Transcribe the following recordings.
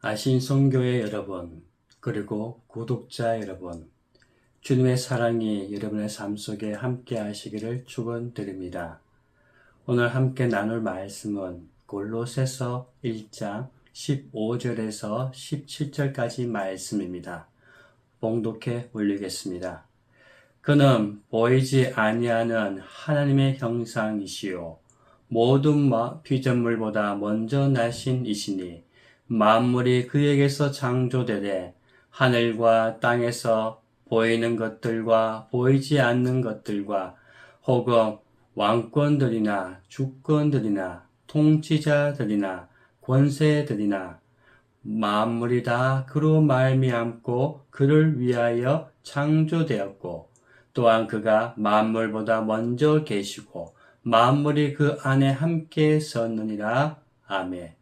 아신 성교회 여러분, 그리고 구독자 여러분, 주님의 사랑이 여러분의 삶 속에 함께 하시기를 축원드립니다. 오늘 함께 나눌 말씀은 골로새서 1장 15절에서 17절까지 말씀입니다. 봉독해 올리겠습니다. 그는 보이지 아니하는 하나님의 형상이시요 모든 피조물보다 먼저 나신 이시니 만물이 그에게서 창조되되 하늘과 땅에서 보이는 것들과 보이지 않는 것들과 혹은 왕권들이나 주권들이나 통치자들이나 권세들이나 만물이 다 그로 말미암고 그를 위하여 창조되었고 또한 그가 만물보다 먼저 계시고 만물이 그 안에 함께 섰느니라 아멘.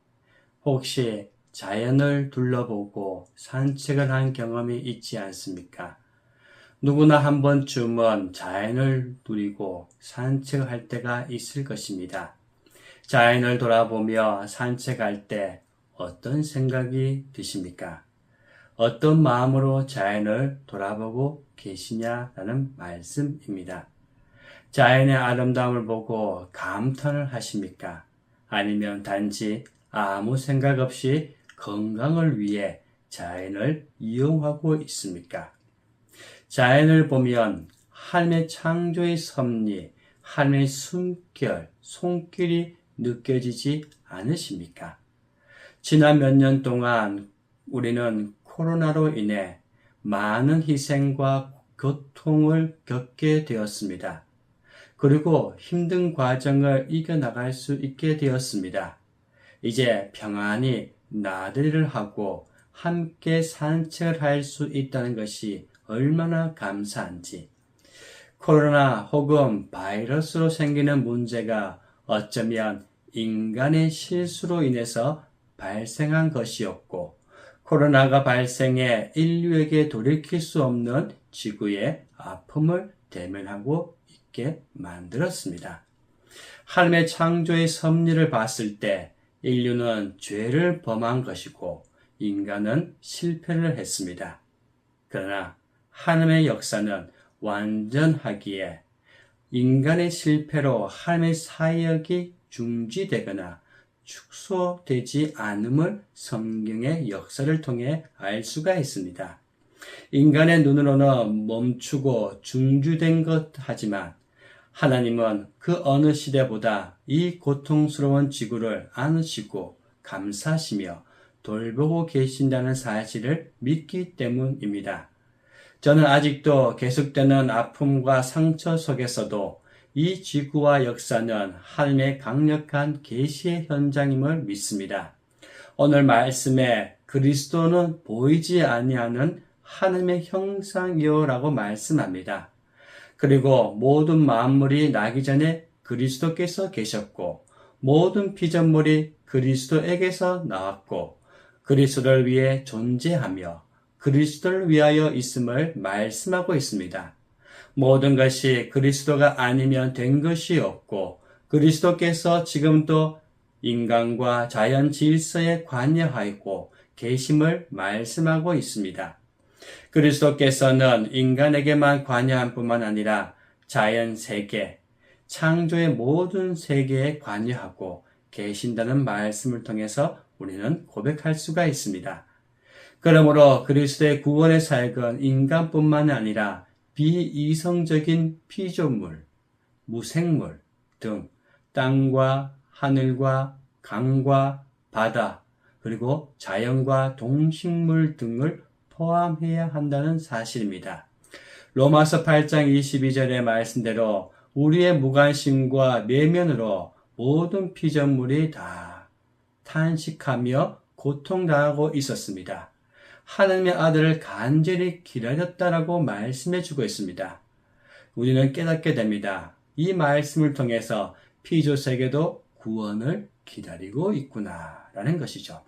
혹시 자연을 둘러보고 산책을 한 경험이 있지 않습니까? 누구나 한 번쯤은 자연을 누리고 산책을 할 때가 있을 것입니다. 자연을 돌아보며 산책할 때 어떤 생각이 드십니까? 어떤 마음으로 자연을 돌아보고 계시냐라는 말씀입니다. 자연의 아름다움을 보고 감탄을 하십니까? 아니면 단지 아무 생각 없이 건강을 위해 자연을 이용하고 있습니까? 자연을 보면 하나님의 창조의 섭리, 하나님의 숨결, 손길이 느껴지지 않으십니까? 지난 몇 년 동안 우리는 코로나로 인해 많은 희생과 고통을 겪게 되었습니다. 그리고 힘든 과정을 이겨나갈 수 있게 되었습니다. 이제 평안히 나들이를 하고 함께 산책을 할 수 있다는 것이 얼마나 감사한지. 코로나 혹은 바이러스로 생기는 문제가 어쩌면 인간의 실수로 인해서 발생한 것이었고, 코로나가 발생해 인류에게 돌이킬 수 없는 지구의 아픔을 대면하고 있게 만들었습니다. 하나님의 창조의 섭리를 봤을 때 인류는 죄를 범한 것이고 인간은 실패를 했습니다. 그러나 하나님의 역사는 완전하기에 인간의 실패로 하나님의 사역이 중지되거나 축소되지 않음을 성경의 역사를 통해 알 수가 있습니다. 인간의 눈으로는 멈추고 중지된 것 하지만 하나님은 그 어느 시대보다 이 고통스러운 지구를 안으시고 감사하시며 돌보고 계신다는 사실을 믿기 때문입니다. 저는 아직도 계속되는 아픔과 상처 속에서도 이 지구와 역사는 하나님의 강력한 계시의 현장임을 믿습니다. 오늘 말씀에 그리스도는 보이지 아니하는 하나님의 형상이요라고 말씀합니다. 그리고 모든 만물이 나기 전에 그리스도께서 계셨고 모든 피조물이 그리스도에게서 나왔고 그리스도를 위해 존재하며 그리스도를 위하여 있음을 말씀하고 있습니다. 모든 것이 그리스도가 아니면 된 것이 없고 그리스도께서 지금도 인간과 자연 질서에 관여하고 계심을 말씀하고 있습니다. 그리스도께서는 인간에게만 관여한 뿐만 아니라 자연 세계, 창조의 모든 세계에 관여하고 계신다는 말씀을 통해서 우리는 고백할 수가 있습니다. 그러므로 그리스도의 구원의 사역은 인간뿐만 아니라 비이성적인 피조물, 무생물 등 땅과 하늘과 강과 바다, 그리고 자연과 동식물 등을 포함해야 한다는 사실입니다. 로마서 8장 22절의 말씀대로 우리의 무관심과 내면으로 모든 피조물이 다 탄식하며 고통당하고 있었습니다. 하나님의 아들을 간절히 기다렸다라고 말씀해 주고 있습니다. 우리는 깨닫게 됩니다. 이 말씀을 통해서 피조 세계도 구원을 기다리고 있구나라는 것이죠.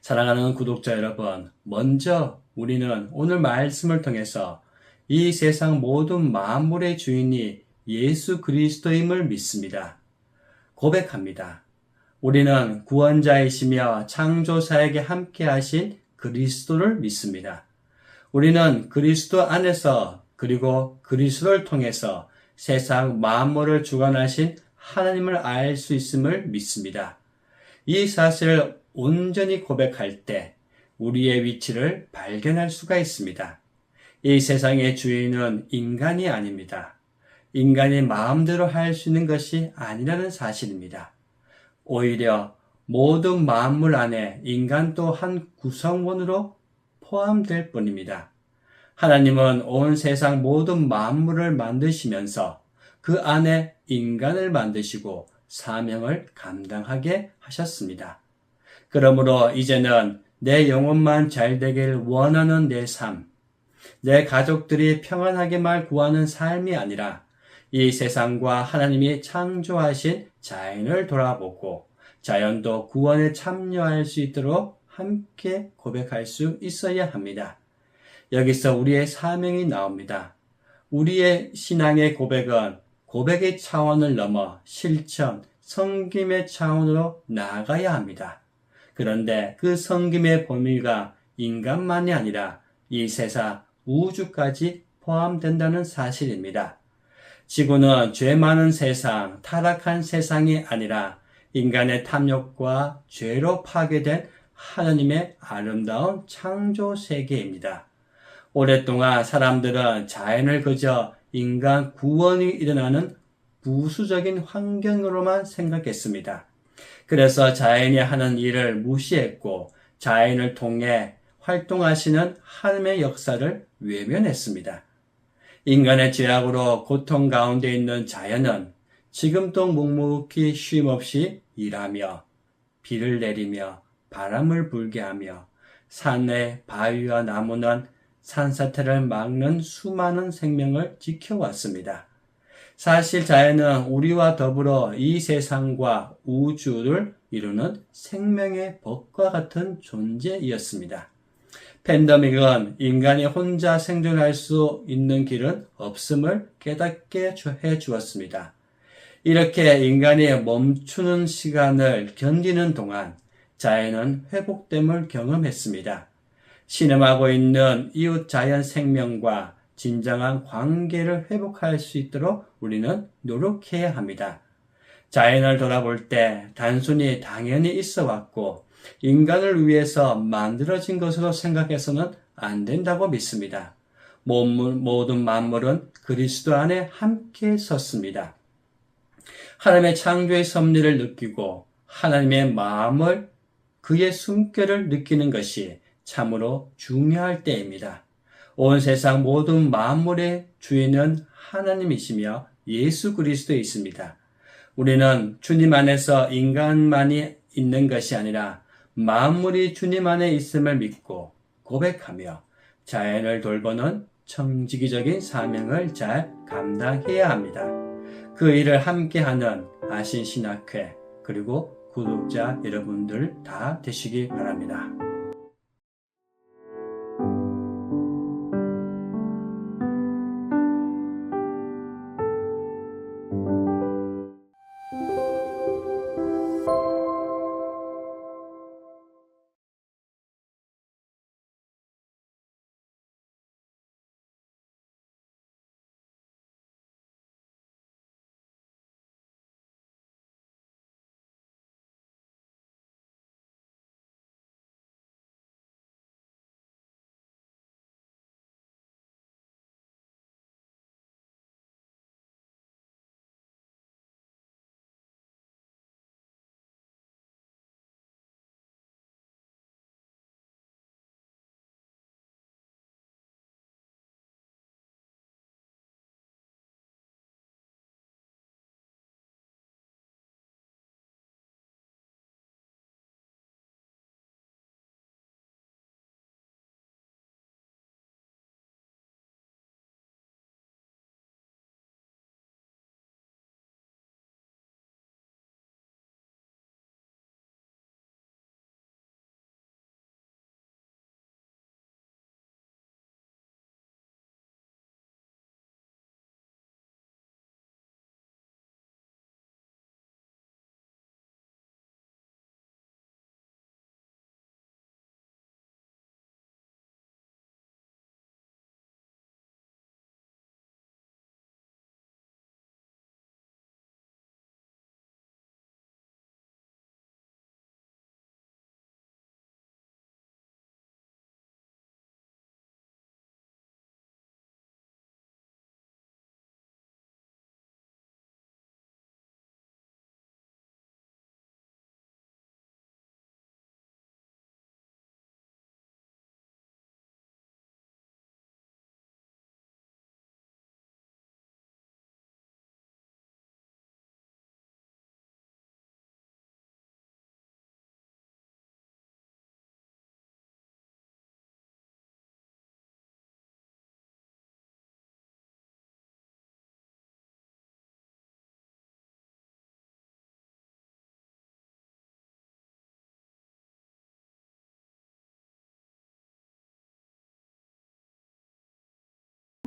사랑하는 구독자 여러분, 먼저 우리는 오늘 말씀을 통해서 이 세상 모든 만물의 주인이 예수 그리스도임을 믿습니다. 고백합니다. 우리는 구원자이시며 창조사에게 함께 하신 그리스도를 믿습니다. 우리는 그리스도 안에서 그리고 그리스도를 통해서 세상 만물을 주관하신 하나님을 알 수 있음을 믿습니다. 이 사실을 온전히 고백할 때 우리의 위치를 발견할 수가 있습니다. 이 세상의 주인은 인간이 아닙니다. 인간이 마음대로 할 수 있는 것이 아니라는 사실입니다. 오히려 모든 만물 안에 인간도 한 구성원으로 포함될 뿐입니다. 하나님은 온 세상 모든 만물을 만드시면서 그 안에 인간을 만드시고 사명을 감당하게 하셨습니다. 그러므로 이제는 내 영혼만 잘 되길 원하는 내 삶, 내 가족들이 평안하게만 구하는 삶이 아니라 이 세상과 하나님이 창조하신 자연을 돌아보고 자연도 구원에 참여할 수 있도록 함께 고백할 수 있어야 합니다. 여기서 우리의 사명이 나옵니다. 우리의 신앙의 고백은 고백의 차원을 넘어 실천, 성김의 차원으로 나아가야 합니다. 그런데 그 성김의 범위가 인간만이 아니라 이 세상 우주까지 포함된다는 사실입니다. 지구는 죄 많은 세상, 타락한 세상이 아니라 인간의 탐욕과 죄로 파괴된 하나님의 아름다운 창조 세계입니다. 오랫동안 사람들은 자연을 그저 인간 구원이 일어나는 부수적인 환경으로만 생각했습니다. 그래서 자연이 하는 일을 무시했고 자연을 통해 활동하시는 하나님의 역사를 외면했습니다. 인간의 죄악으로 고통 가운데 있는 자연은 지금도 묵묵히 쉼없이 일하며 비를 내리며 바람을 불게 하며 산의 바위와 나무는 산사태를 막는 수많은 생명을 지켜왔습니다. 사실 자연은 우리와 더불어 이 세상과 우주를 이루는 생명의 법과 같은 존재이었습니다. 팬데믹은 인간이 혼자 생존할 수 있는 길은 없음을 깨닫게 해 주었습니다. 이렇게 인간이 멈추는 시간을 견디는 동안 자연은 회복됨을 경험했습니다. 신음하고 있는 이웃 자연 생명과 진정한 관계를 회복할 수 있도록 우리는 노력해야 합니다. 자연을 돌아볼 때 단순히 당연히 있어 왔고 인간을 위해서 만들어진 것으로 생각해서는 안 된다고 믿습니다. 모든 만물은 그리스도 안에 함께 섰습니다. 하나님의 창조의 섭리를 느끼고 하나님의 마음을 그의 숨결을 느끼는 것이 참으로 중요할 때입니다. 온 세상 모든 만물의 주인은 하나님이시며 예수 그리스도에 있습니다. 우리는 주님 안에서 인간만이 있는 것이 아니라 만물이 주님 안에 있음을 믿고 고백하며 자연을 돌보는 청지기적인 사명을 잘 감당해야 합니다. 그 일을 함께하는 아신신학회 그리고 구독자 여러분들 다 되시기 바랍니다.